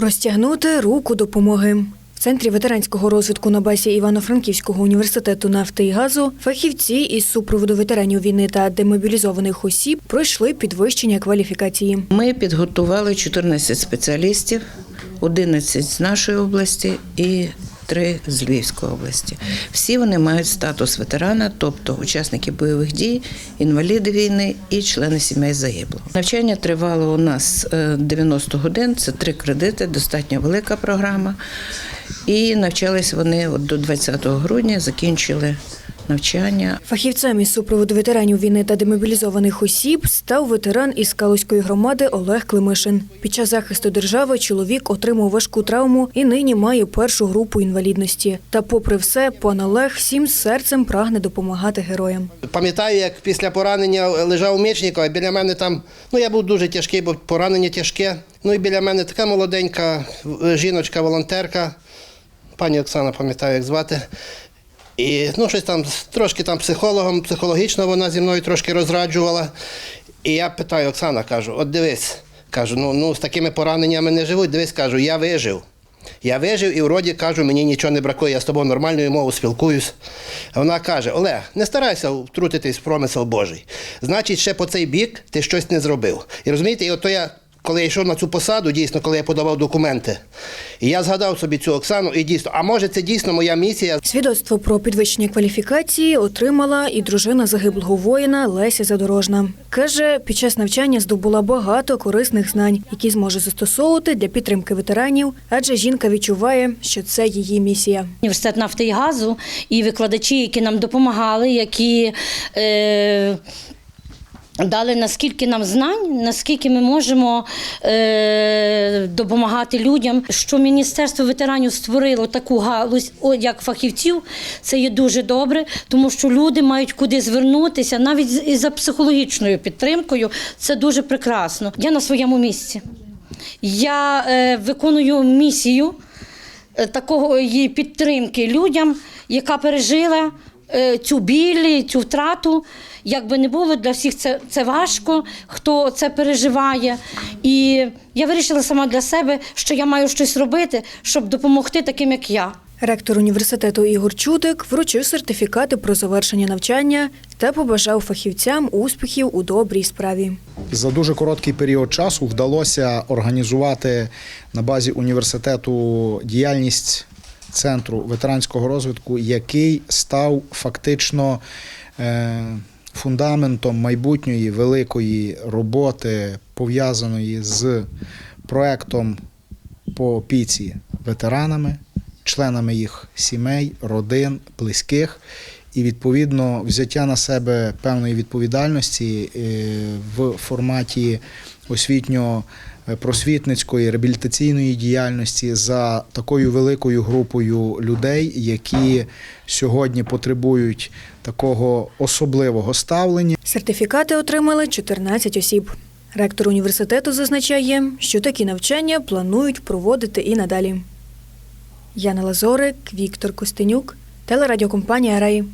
Простягнути руку допомоги. В центрі ветеранського розвитку на базі Івано-Франківського університету нафти і газу фахівці із супроводу ветеранів війни та демобілізованих осіб пройшли підвищення кваліфікації. Ми підготували 14 спеціалістів, 11 з нашої області і 3 з Львівської області. Всі вони мають статус ветерана, тобто учасники бойових дій, інваліди війни і члени сімей загиблих. Навчання тривало у нас е, 90 годин, це три кредити, достатньо велика програма. І навчались вони от до 20 грудня, закінчили навчання. Фахівцем із супроводу ветеранів війни та демобілізованих осіб став ветеран із Калузької громади Олег Климишин. Під час захисту держави чоловік отримав важку травму і нині має першу групу інвалідності. Та, попри все, пан Олег всім серцем прагне допомагати героям. Пам'ятаю, як після поранення лежав у Мечникова, біля мене там, ну я був дуже тяжкий, бо поранення тяжке. Ну і біля мене така молоденька е, жіночка, волонтерка, пані Оксана, пам'ятаю, як звати. І ну, щось там трошки там психологом, психологічно вона зі мною трошки розраджувала. І я питаю Оксана, кажу, от дивись, кажу, ну, ну з такими пораненнями не живуть. Дивись, кажу, я вижив. Я вижив і вроді кажу, мені нічого не бракує, я з тобою нормальною мовою спілкуюсь. Вона каже: Олег, не старайся втрутитись в промисел Божий. Значить, ще по цей бік ти щось не зробив. І розумієте, і ото я, коли я йшов на цю посаду, дійсно, коли я подавав документи, і я згадав собі цю Оксану, і дійсно, а може, це дійсно моя місія. Свідоцтво про підвищення кваліфікації отримала і дружина загиблого воїна Леся Задорожна. Каже, під час навчання здобула багато корисних знань, які зможе застосовувати для підтримки ветеранів, адже жінка відчуває, що це її місія. Університет нафти і газу і викладачі, які нам допомагали, які е, дали наскільки нам знань, наскільки ми можемо е, допомагати людям. Що Міністерство ветеранів створило таку галузь, як фахівців, це є дуже добре, тому що люди мають куди звернутися, навіть і за психологічною підтримкою. Це дуже прекрасно. Я на своєму місці. Я е, виконую місію е, такої підтримки людям, яка пережила цю біль, цю втрату. Як би не було, для всіх це, це важко, хто це переживає. І я вирішила сама для себе, що я маю щось робити, щоб допомогти таким, як я. Ректор університету Ігор Чудик вручив сертифікати про завершення навчання та побажав фахівцям успіхів у добрій справі. За дуже короткий період часу вдалося організувати на базі університету діяльність центру ветеранського розвитку, який став фактично е, фундаментом майбутньої великої роботи, пов'язаної з проектом по опіці ветеранами, членами їх сімей, родин, близьких. І відповідно взяття на себе певної відповідальності е, в форматі освітньо-просвітницької реабілітаційної діяльності за такою великою групою людей, які сьогодні потребують такого особливого ставлення. Сертифікати отримали 14 осіб. Ректор університету зазначає, що такі навчання планують проводити і надалі. Яна Лазорик, Віктор Костенюк, телерадіокомпанія Раї.